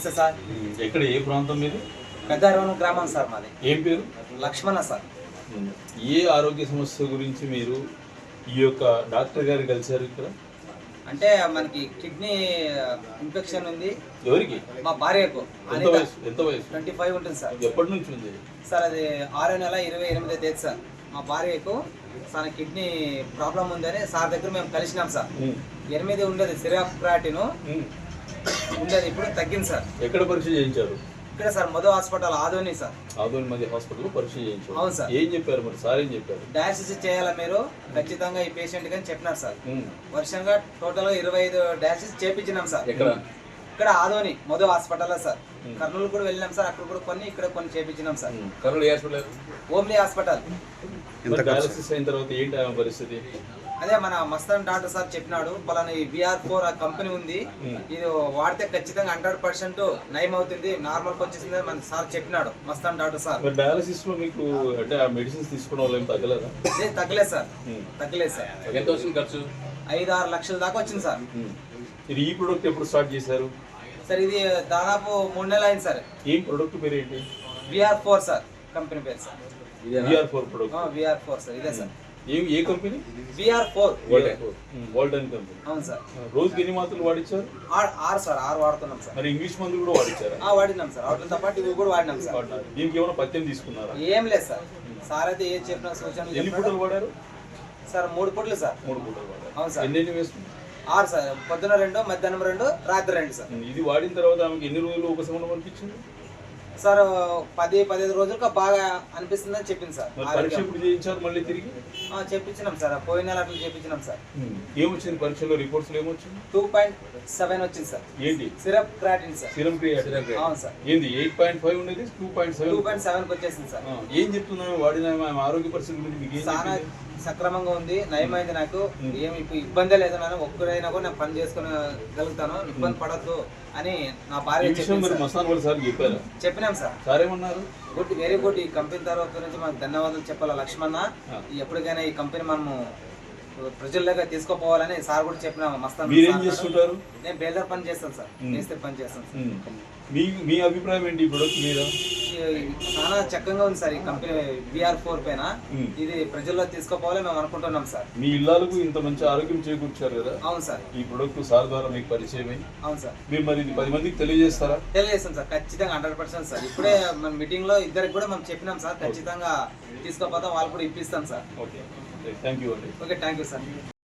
నమస్తే సార్. ఎక్కడ ఏ ప్రాంతం మీది? పెద్దారవరం గ్రామం సార్ మాది. ఏం పేరు? లక్ష్మణ సార్. ఏ ఆరోగ్య సమస్య గురించి మీరు ఈ యొక్క డాక్టర్ గారు కలిశారు ఇక్కడ? అంటే మనకి కిడ్నీ ఇన్ఫెక్షన్ ఉంది. ఎవరికి? మా భార్యకు ఎంత వయసు? ఎంత వయసు? ట్వంటీ ఫైవ్ ఉంటుంది సార్. ఎప్పటి నుంచి ఉంది? సార్ అది ఆరో నెల ఇరవై ఎనిమిదో తేదీ సార్. మా భార్యకు తన కిడ్నీ ప్రాబ్లం ఉందని సార్ దగ్గర మేము కలిసినాం సార్. ఎనిమిది ఉండేది సిరాప్రాటిన్. ఉమ్. ఉండేది. ఇప్పుడు తగ్గింది సార్. ఎక్కడ పరీక్ష చేయించారు? ఇక్కడ sir Madhu hospital Adoni sir. Adoni మధ్య హాస్పిటల్లో పరీక్ష చేయించారు. అవును సార్. ఏం చెప్పారు మరి? సార్ ఏం చెప్పారు? డయాలసిస్ చేయాలా మీరు? ఖచ్చితంగా ఈ పేషెంట్ కానీ చెప్పినారు సార్. వర్షంగా టోటల్గా ఇరవై ఐదు డయాలసిస్ చేపించినాం సార్. ఎక్కడ? ఇక్కడ ఆదోని మధు హాస్పిటల్ సార్. కర్నూలు కూడా వెళ్ళినాం సార్. అక్కడ కూడా కొన్ని ఇక్కడ కొన్ని చేపించినాం sir. Kurnool hospital? Omni hospital. Dialysis అయిన తర్వాత ఏంటి పరిస్థితి? అదే మన మస్తాన్ డాక్టర్ సార్ చెప్పినాడు పలానా ఈ విఆర్ ఫోర్ ఆ కంపెనీ ఉంది ఇది వాడితే ఖచ్చితంగా హండ్రెడ్ పర్సెంట్ నయం అవుతుంది నార్మల్కి వచ్చేసింది మన సార్ చెప్పినాడు మస్తాన్ డాక్టర్ సార్. డయాలసిస్లో మీకు అంటే ఆ మెడిసిన్స్ తీసుకున్న వాళ్ళు తగ్గలేదా? లేదు తగ్గలేదు సార్. తగ్గలేదు సార్. ఎంత వస్తుంది ఖర్చు? ఐదు ఆరు లక్షల దాకా వచ్చింది సార్. ఇది ఈ ప్రొడక్ట్ ఎప్పుడు స్టార్ట్ చేశారు? సార్ ఇది దాదాపు మూడు నెలలు అయింది సార్. ఏం ప్రొడక్ట్ పేరు ఏంటి? విఆర్ ఫోర్ సార్ కంపెనీ పేరు sir. VR four product VR four sir ఇదే సార్. ఏ ఏ కంపెనీ విఆర్ ఫోర్ వరల్డన్ కంపెనీ అవును సార్. రోజుకి ఎన్ని మాత్రలు వాడిచ్చారు? ఆరు సార్ ఆరు వాడుతున్నాం సార్. మరి ఇంగ్లీష్ మందులు కూడా వాడిచ్చారా? ఆ, వాడినాం సార్. వాటితో పాటు ఇవి కూడా వాడినాం సార్. దీనికి ఏమైనా పత్యం తీసుకున్నారా? ఏం లేదు సార్. సార్ అయితే ఏం చెప్పిన సూచనలు ఎన్ని. పూటలు వాడారు? సార్ మూడు పుట్లు సార్. మూడు పూటలు వాడారు. అవును సార్. ఎన్ని ఎన్ని వేసుకున్నారు? ఆరు సార్. పొద్దున రెండు మధ్యాహ్నం రెండు రాత్రి రెండు సార్. ఇది వాడిన తర్వాత ఆమెకి ఎన్ని రోజులు ఉపశమనం అనిపించింది? సార్ పది పదిహేను రోజులుగా బాగా అనిపిస్తుందని చెప్పింది సార్. చేయించారు మళ్ళీ తిరిగి? చెప్పించినాం సార్. పోయిన నెల అట్లా చెప్పించినాం సార్. ఏమొచ్చింది పరీక్షలో? రిపోర్ట్స్ ఏమొచ్చింది? టూ పాయింట్ సెవెన్ వచ్చింది సార్. ఏంటి? Serum creatinine sir. Serum creatinine అవును సార్. ఏంది ఎయిట్ పాయింట్ ఫైవ్ ఉండేది? Two point two seven point సెవెన్కి వచ్చేసింది సార్. ఏం చెప్తున్నాము వాడిన ఆరోగ్య పరిస్థితి గురించి మీకు? సక్రమంగా ఉంది నయమైంది నాకు. ఏమి ఇప్పుడు ఇబ్బంది లేదు నేను ఒక్కడైనా కూడా నేను పని చేసుకోగలుగుతాను ఇబ్బంది పడద్దు అని నా భార్య చెప్పినాం సార్. సార్ ఏమన్నారు? గుడ్ వెరీ గుడ్ ఈ కంపెనీ తరఫు నుంచి మనకు ధన్యవాదాలు చెప్పాలి లక్ష్మణ? ఎప్పటికైనా ఈ కంపెనీ మనము ప్రజల్లోకి తీసుకుపోవాలని సార్ కూడా చెప్పినాము మస్తాన్ మీరేం. చేస్తుంటారు? నేను బేల్దార్ పని చేస్తాను సార్. మేస్తే పని చేస్తాను సార్. మీ మీ అభిప్రాయం ఏంటి మీద ఈ- చాలా చక్కగా ఉంది సార్ ఈ కంపెనీ విఆర్ ఫోర్ పైన. ఇది ప్రజల్లో తీసుకుపోవాలని మేము అనుకుంటున్నాం సార్. మీ ఇల్లాలకు ఇంత మంచి ఆరోగ్యం చేకూర్చారు కదా? అవును సార్. ఈ ప్రొడక్ట్ సార్ ద్వారా మీకు పరిచయమై అవును సార్. మీరు మరి ఇది పది మందికి తెలియజేస్తారా? తెలియజేస్తాం సార్. ఖచ్చితంగా హండ్రెడ్ పర్సెంట్ సార్. ఇప్పుడే మన మీటింగ్లో ఇద్దరికి కూడా మేము చెప్పినాం సార్. ఖచ్చితంగా తీసుకోపోతాం. వాళ్ళు కూడా ఇప్పిస్తాం sir. Okay. Thank you, Okay, thank you, sir.